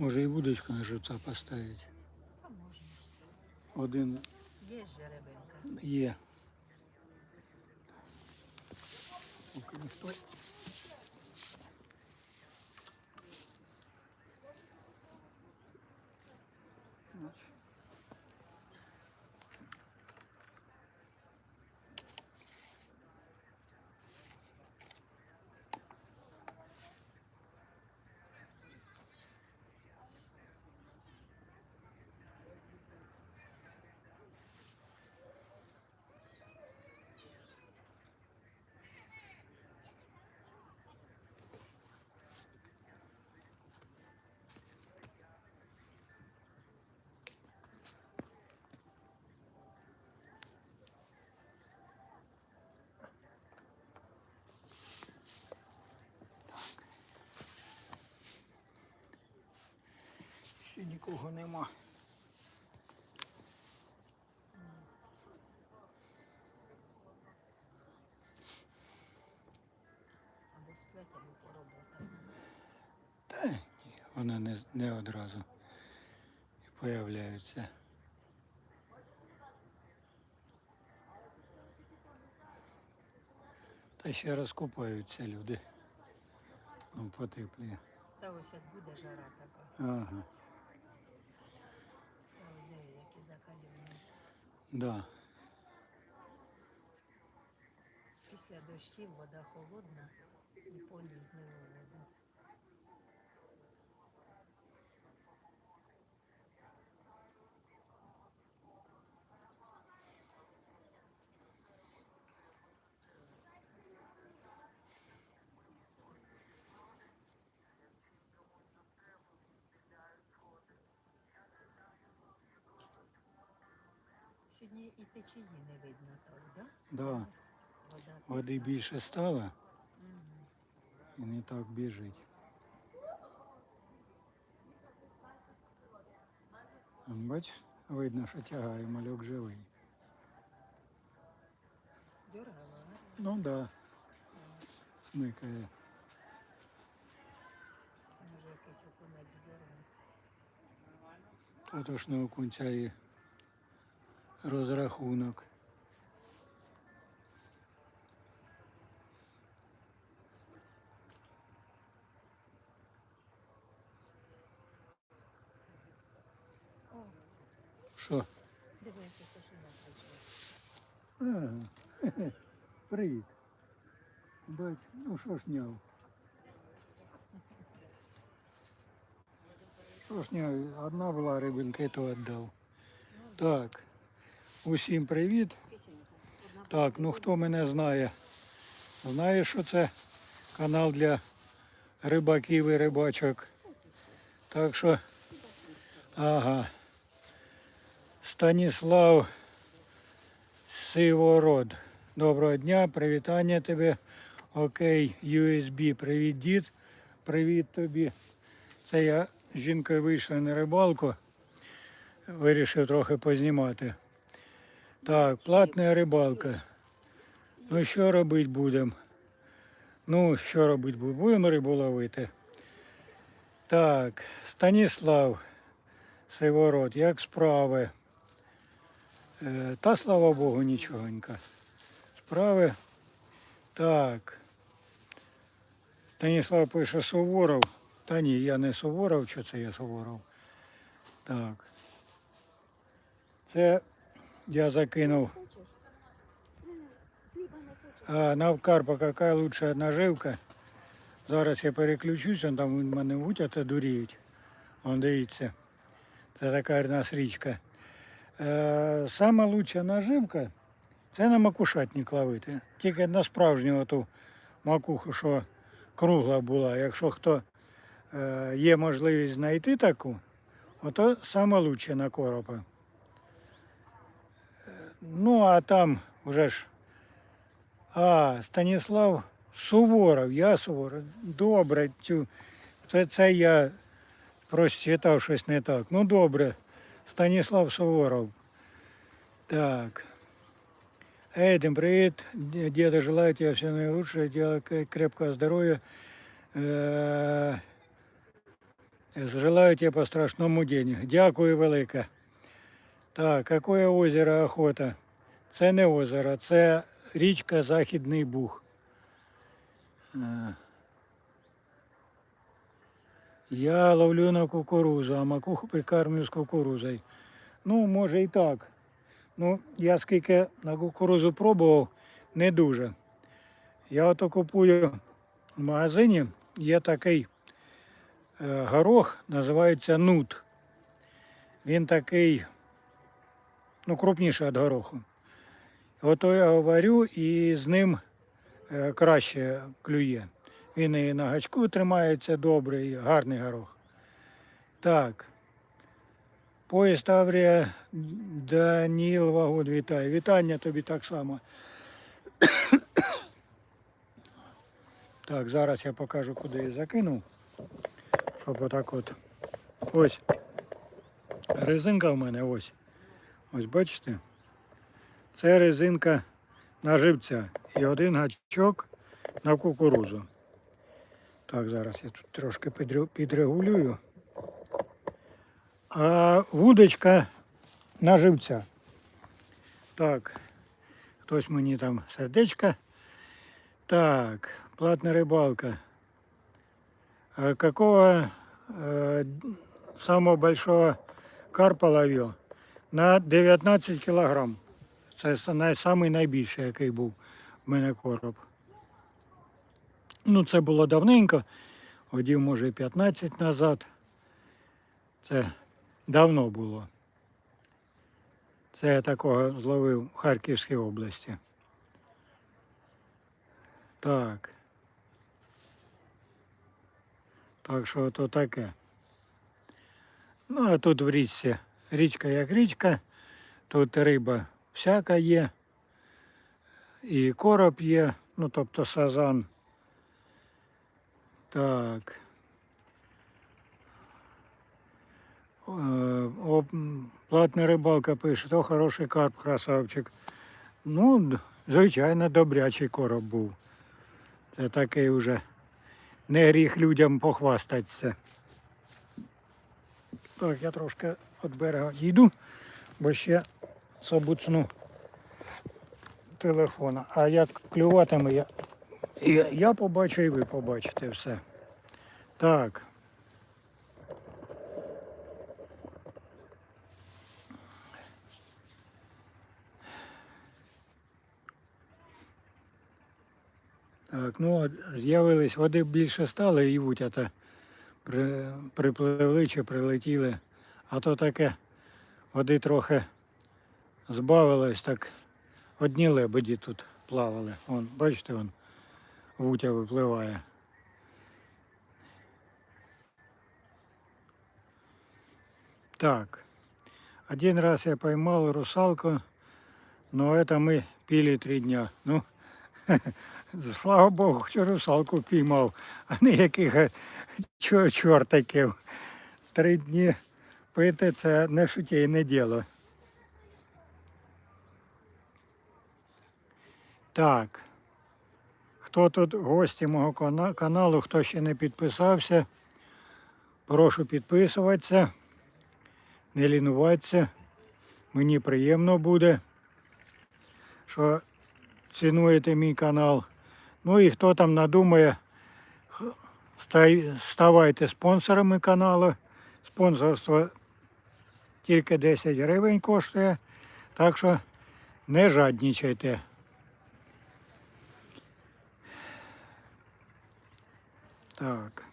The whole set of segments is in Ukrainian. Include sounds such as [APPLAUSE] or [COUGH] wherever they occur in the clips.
Може і вудочку на живця поставити. А можна. Один Є ж жеребинка. є. Поки ніхто. Ще нікого нема. Або сплять, або по роботах. Та ні, вони не, не одразу і появляються. Та ще розкупаються люди. Ну, потепліє. Та ось як буде жара така. Ага, Це ось які закалювані. Да. Після дощів вода холодна і полізли у воду. Сьогодні і течії не видно так, да? Да. Вода Води більше стало і не так біжить. Он, Бач, видно, що тягає, мальок живий. Да? Ну так, да. смикає. Може якийсь окунець дергає. Та то ж на окунця і розрахунок. О, Що? дивися, що прийшла. А, хе-хе, [LAUGHS] Привіт. Бать, ну що ж няв? Що ж няв, одна була рибинка, і то віддав. Так, Усім привіт. Так, ну хто мене знає, знає, що це канал для рибаків і рибачок. Так що, ага. Станіслав Сивород. Доброго дня, привітання тебе. Окей, USB, привіт, дід. Привіт тобі. Це я з жінкою вийшла на рибалку. Вирішив трохи познімати. Так, платна рибалка. Ну що робити будемо? Ну, що робити будемо? Будемо рибу ловити. Так, Станіслав Сивород, як справи? Е, Та слава Богу, нічогонька. Справи. Так. Станіслав пише Суворов. Та ні, я не Суворов, що це я Суворов. Так. Це я закинув. А на Карпа яка лучша наживка. Зараз я переключусь, он там в мене вутята дуріють. Он дивіться. Це така в нас річка. Е, сама лучша наживка це на макушатник ловити. Тільки на справжню ту макуху, що кругла була. Якщо хто е, є можливість знайти таку, ото саме лучше на коропа. Е, Ну, а там вже ж. А, Станіслав Суворов, я Суворов. Добре, тю. Це, це я прочитав щось не так. Ну добре. Станіслав Суворов. Так. Эдем, привет. Деда, желаю тебе всего наилучшего, дела крепкого здоровья. Э, Желаю тебе по страшному денег. Дякую велике. Так, какое озеро охота? Це не озеро, це річка Західний Буг. Е. Я ловлю на кукурузу, а макуху прикармлю з кукурузою. Ну, може і так. Ну, я скільки на кукурузу пробував, не дуже. Я ото купую в магазині, є такий е, горох, називається нут. Він такий, ну, крупніший від гороху. Ото я варю і з ним е, краще клює. Він і на гачку тримається добре, і гарний горох. Так. Поїзд Таврія Даніл Вагон вітає. Вітання тобі так само. [COUGHS] Так, зараз я покажу, куди я закинув. Щоб отак от. Ось. Резинка в мене ось. Ось бачите? Це резинка на живця. І один гачок на кукурузу. Так, зараз я тут трошки підрегулюю. А вудочка на живця. Так, хтось мені там сердечко. Так, платная рыбалка. Какого э, самого большого карпа ловил? На 19 кілограм. Це най- найбільший, який був в мене короб. Ну, це було давненько, годів, може, і 15 назад. Це давно було. Це я такого зловив в Харківській області. Так. Так що то таке. Ну, а тут в річці. Річка як річка, тут риба всяка є. І короб є, ну тобто сазан. Так. Е, О, платна рибалка пише, то хороший карп, красавчик. Ну, звичайно, добрячий короб був. Це такий вже не гріх людям похвастатися. Так, я трошки від берега йду, бо ще забуцну телефона. А як клюватиме, я, я, я побачу і ви побачите все. Так. Так, ну з'явились, води більше стало і вутята при, припливли чи прилетіли. А то таке води трохи збавилось, так одні лебеді тут плавали. Вон, бачите, вон вутя випливає. Так. Один раз я поймал русалку, но это мы пили три дня. Ну, [LAUGHS] слава Богу, що русалку піймав, а не яких е, чо- чортиків. Три дні пити це не шутейне діло. Так. Хто тут гості мого каналу, хто ще не підписався, прошу підписуватися, не лінуватися. Мені приємно буде, що цінуєте мій канал. Ну і хто там надумає, ставайте спонсорами каналу. Спонсорство тільки 10 гривень коштує, так що не жаднічайте. Так.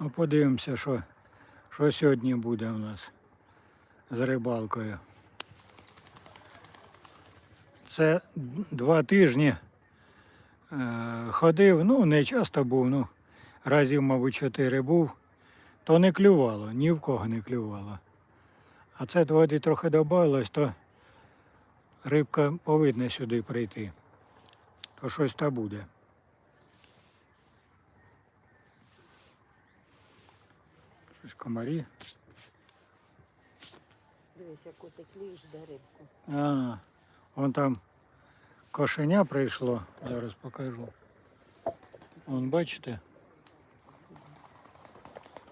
Ну, подивимося, що, що сьогодні буде у нас з рибалкою. Це два тижні е, ходив, ну не часто був, ну разів, мабуть, чотири був, то не клювало, ні в кого не клювало. А це води трохи додавалось, то рибка повинна сюди прийти. То щось та буде. Щось комарі. Дивися, котик ліж де рибку. А, вон там кошеня прийшло, зараз покажу. Вон, бачите?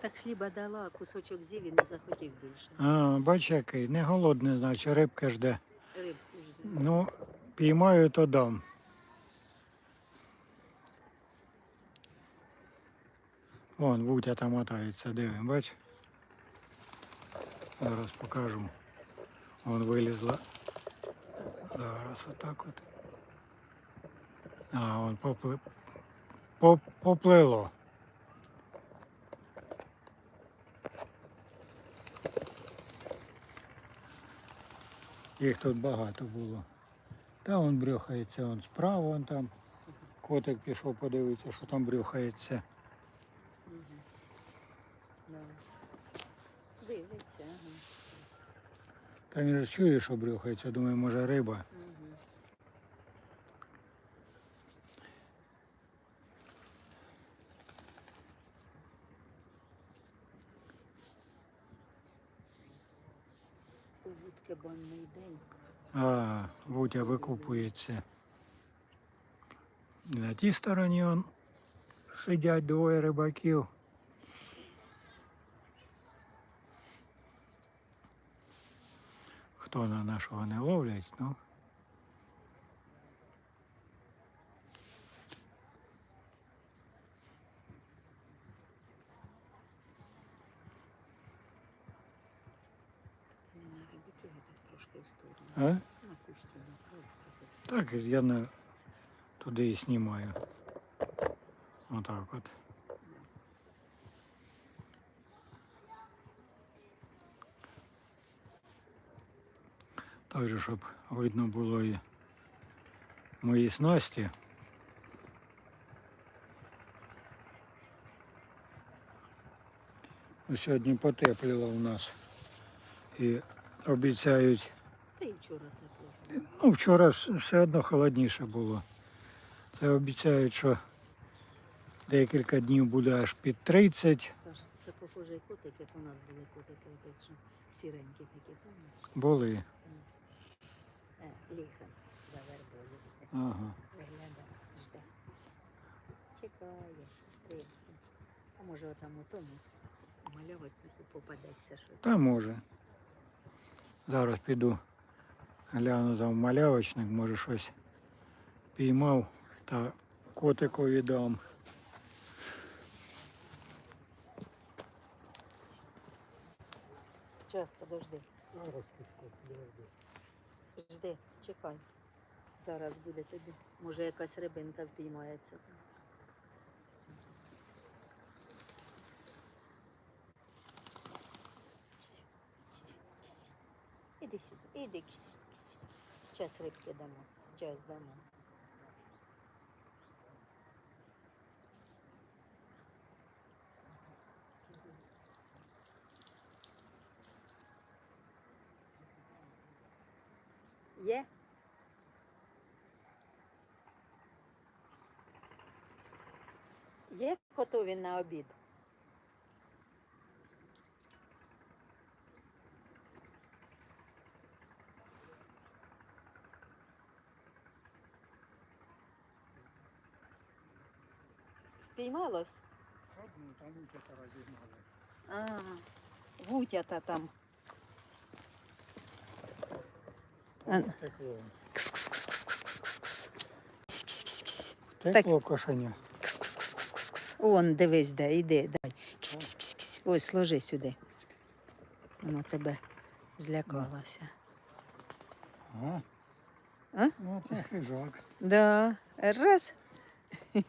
Так хліба дала, а кусочок з'їв і не захотів більше. А, бач який, не голодний, значить, рибка жде. Рибку жде. Ну, піймаю, то дам. Вон, вутя там мотається, диви, бач? Зараз покажу. Вон вилізла. Зараз отак от. А, вон попли... Поп... поплило. Їх тут багато було. Та он брюхається, он справа, вон там. Котик пішов подивитися, що там брюхається. Дивиться, ага. Та він ж чує, що брюхається, думаю, може риба. Угу. У вудки банний день. А, Вутя викупується. На тій стороні он сидять двоє рибаків. Хто на нашого не ловлять, ну. Не робити так трошки в сторону. А? Так, я на... туди і знімаю. Отак от. Так же, щоб видно було і мої снасті. Ну, Сьогодні потепліло у нас. І обіцяють Та й вчора тепло. Ну, вчора все одно холодніше було. Це обіцяють, що декілька днів буде аж під 30. Саш, це похоже котики, як у нас були котики, що сіренькі такі, пам'ятаєш? Були. Е, ліха за вербою. Ага. Виглядає, жде. Чекає. А може отам у тому мальовочнику попадеться щось. Та може. Зараз піду гляну за малявочник, може щось піймав та котикові дам. Час, подожди. Жди, чекай. Зараз буде тобі. Може якась рибинка впіймається там. Ксь, ксь, ксь. Час рибки дамо, час дамо. Є? Є готові на обід? Спіймалось? А, вутята там. А. Кс-кс-кс-кс-кс-кс. Кс-кс-кс-кс. Текло кошеня. Кс-кс-кс-кс. Вон, дивись, де, іди, дай. Кс-кс-кс-кс. Ось, ложи сюди. Вона тебе злякалася. Ага. А? Ну, це хижак. Да. Раз. [LAUGHS]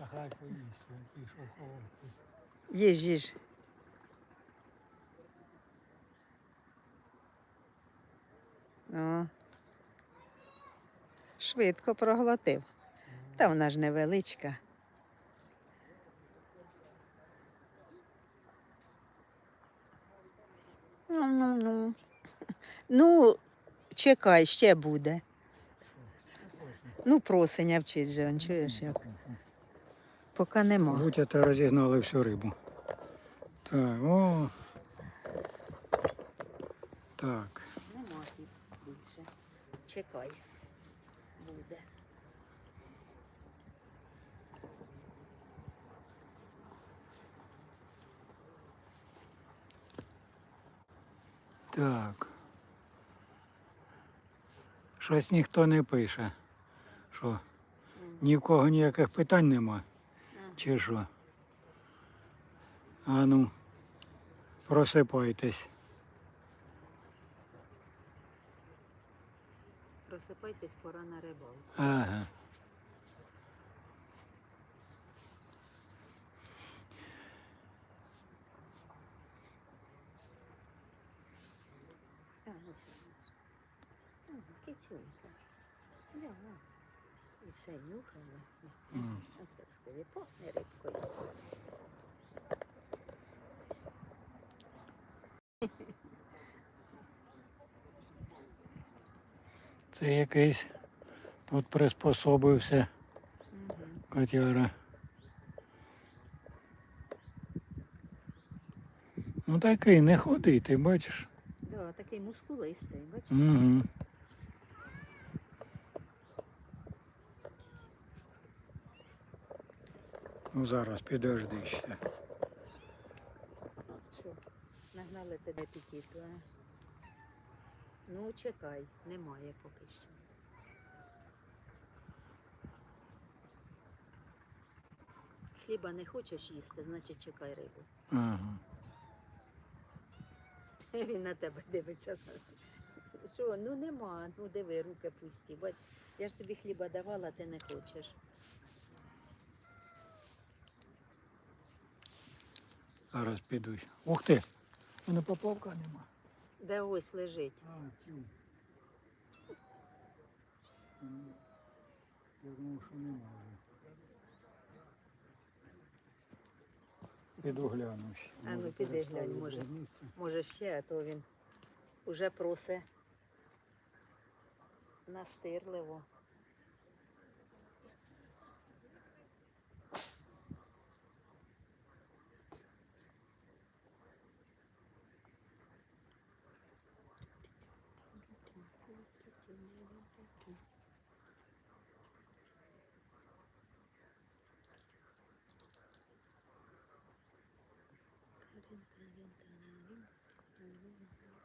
А хай поїсть, він пішов. Їж, їж. О. Швидко проглотив. Та вона ж невеличка. Ну-ну-ну. Ну, чекай, ще буде. Ну, просення вчить же, чуєш як. Поки нема. Вутята розігнали всю рибу. Так, о. Так. Нема їх більше. Чекай. буде. Так. Щось ніхто не пише. Що? Ні в кого ніяких питань нема. Чи що? А ну, просипайтесь. Просипайтесь, пора на рибалку. Ага. Ж. Ага, Кицюнька. Все нюхала. М. От так сказати, пахне рибкою. Це якийсь тут приспособився котяра. Ну такий не ходий, ти бачиш? Да, такий мускулистий, бачиш? Угу. Ну зараз підожди ще. Що, нагнали тебе апетиту, а? Ну, чекай, немає поки що. Хліба не хочеш їсти, значить чекай рибу. Ага. Він на тебе дивиться. Що, ну нема, ну диви, руки пусті. Бач, я ж тобі хліба давала, ти не хочеш. Зараз піду. Ух ти! У мене поплавка нема. Де ось лежить. А. Я думав, що не. Піду гляну ще. А ну, Може, піди глянь, може. Може ще, а то він уже просе настирливо. Mm-hmm.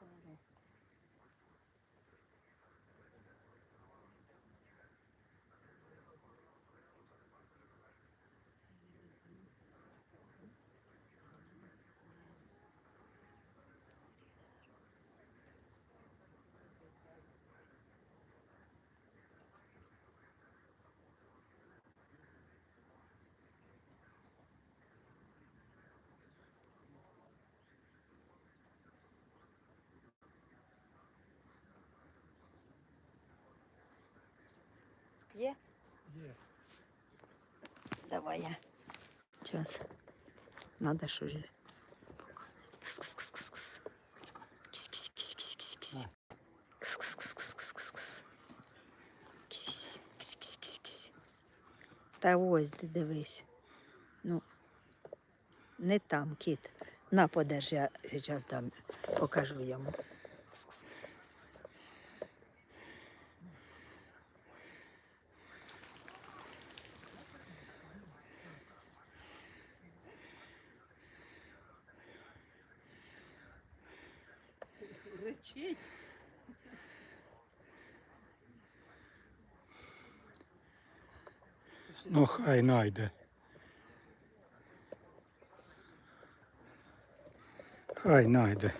Є? Є. Давай я. Час. Надо ж. Кс. Кс-кс-кс-кс. Та ось ти дивись. Ну, не там, кіт. На, подержи, я зараз дам, покажу йому. Речить. Ну хай найде. Хай найде.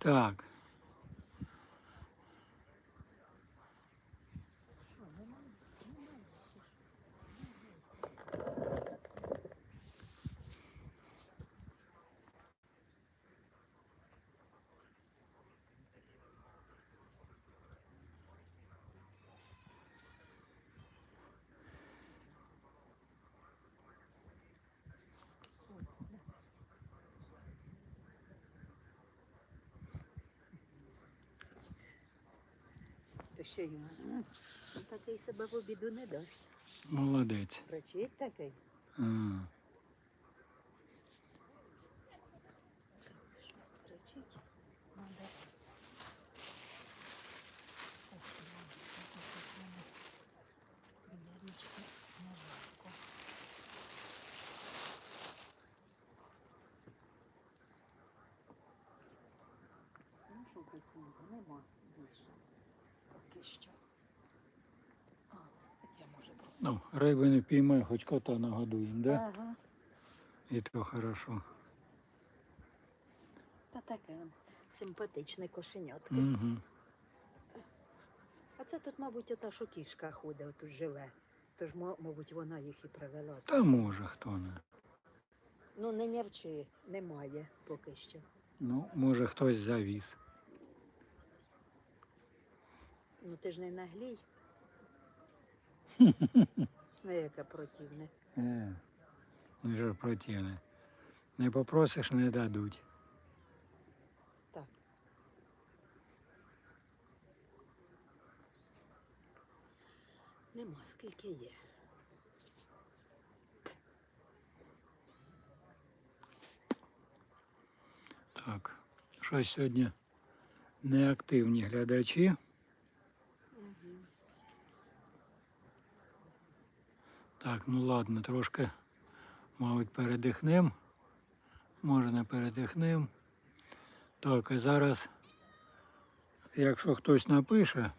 Так. То що йому? Він такий себе в обіду не дасть. Молодець. Речить такий. А. Ну нема більше. Поки що. Але, я може просто. ну, риби не піймай, хоч кота нагодуємо, да? Ага. І то хорошо. Та таке он симпатичне кошенятко. Угу. А це тут, мабуть, ота, що кішка ходить, отут живе. Тож, мабуть, вона їх і привела. Та може хто не. Ну, не нявчи, немає поки що. Ну, може хтось завіз. Ну ти ж не наглій. [LAUGHS] ну, яке противне. Е, ну ж противне. Не попросиш, не дадуть. Так. Нема, скільки є. Так, щось сьогодні неактивні глядачі. Так, ну ладно, трошки, мабуть, передихнем. Може не передихнем. Так, і зараз, якщо хтось напише,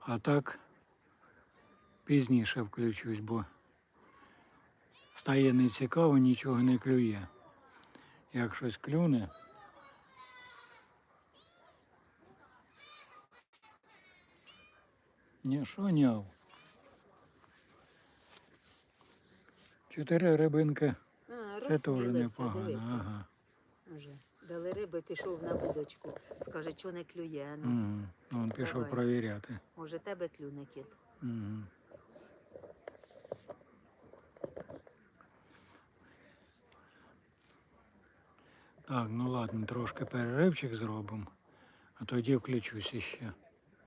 а так пізніше включусь, бо стає нецікаво, нічого не клює. Як щось клюне. Ні, що няв. Чотири рибинки. А, Це теж непогано. дивися. Ага. Уже. Дали риби, пішов на будочку. Скаже, що не клює. Ну, Угу. Він пішов Давай. провіряти. Може, тебе клюне кіт. Угу. Так, ну ладно, трошки переривчик зробимо, а тоді включусь іще.